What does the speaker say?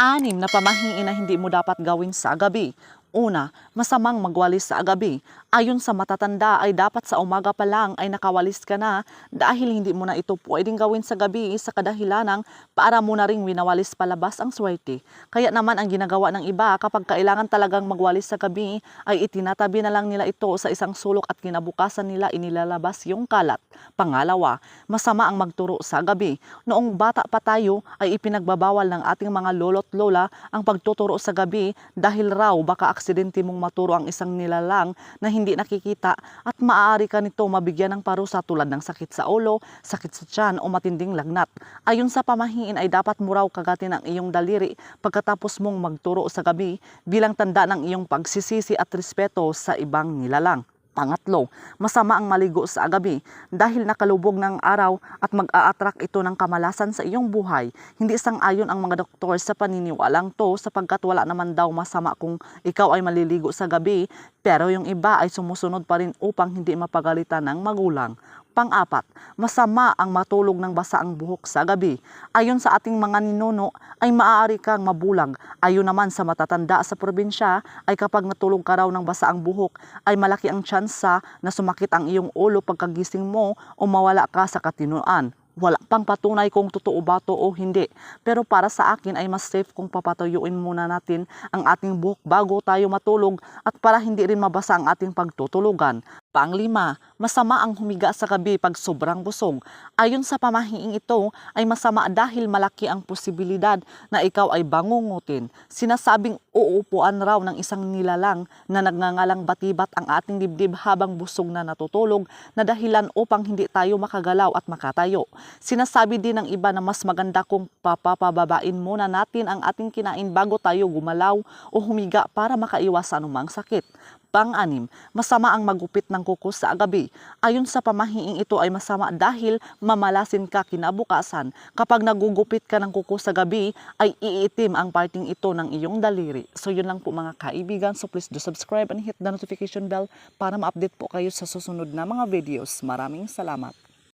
Anim na pamahiin na hindi mo dapat gawin sa gabi. Una, masamang magwalis sa gabi. Ayon sa matatanda ay dapat sa umaga pa lang ay nakawalis ka na dahil hindi mo na ito pwedeng gawin sa gabi sa kadahilanang para mo na ring winawalis palabas ang swerte. Kaya naman ang ginagawa ng iba kapag kailangan talagang magwalis sa gabi ay itinatabi na lang nila ito sa isang sulok at kinabukasan nila inilalabas yung kalat. Pangalawa, masama ang magturo sa gabi. Noong bata pa tayo ay ipinagbabawal ng ating mga lolo't lola ang pagtuturo sa gabi dahil raw baka aksidente mong maturo ang isang nilalang na hindi nakikita at maaari ka nito mabigyan ng parusa tulad ng sakit sa ulo, sakit sa tiyan o matinding lagnat. Ayon sa pamahiin ay dapat mo raw kagatin ang iyong daliri pagkatapos mong magturo sa gabi bilang tanda ng iyong pagsisisi at respeto sa ibang nilalang. Pangatlo, masama ang maligo sa gabi dahil nakalubog ng araw at mag-a-attract ito ng kamalasan sa iyong buhay. Hindi sang-ayon ang mga doktor sa paniniwalang to sapagkat wala naman daw masama kung ikaw ay maliligo sa gabi pero yung iba ay sumusunod pa rin upang hindi mapagalitan ng magulang. Pang-apat, masama ang matulog ng basa ang buhok sa gabi. Ayon sa ating mga ninuno, ay maaari kang mabulag. Ayon naman sa matatanda sa probinsya, ay kapag natulog ka raw ng basa ang buhok, ay malaki ang tsansa na sumakit ang iyong ulo pagkagising mo o mawala ka sa katinuan. Wala pang patunay kung totoo ba to o hindi. Pero para sa akin ay mas safe kung papatuyuin muna natin ang ating buhok bago tayo matulog at para hindi rin mabasa ang ating pagtutulugan. Panglima, masama ang humiga sa gabi pag sobrang busog. Ayon sa pamahiing ito ay masama dahil malaki ang posibilidad na ikaw ay bangungutin. Sinasabing uupuan raw ng isang nilalang na nagngangalang batibat ang ating dibdib habang busog na natutulog na dahilan upang hindi tayo makagalaw at makatayo. Sinasabi din ng iba na mas maganda kung papapababain muna natin ang ating kinain bago tayo gumalaw o humiga para makaiwas sa anumang sakit. Pang-anim, masama ang magupit ng kuko sa gabi. Ayon sa pamahiing ito ay masama dahil mamalasin ka kinabukasan. Kapag nagugupit ka ng kuko sa gabi, ay iitim ang parting ito ng iyong daliri. So yun lang po mga kaibigan. So please do subscribe and hit the notification bell para ma-update po kayo sa susunod na mga videos. Maraming salamat.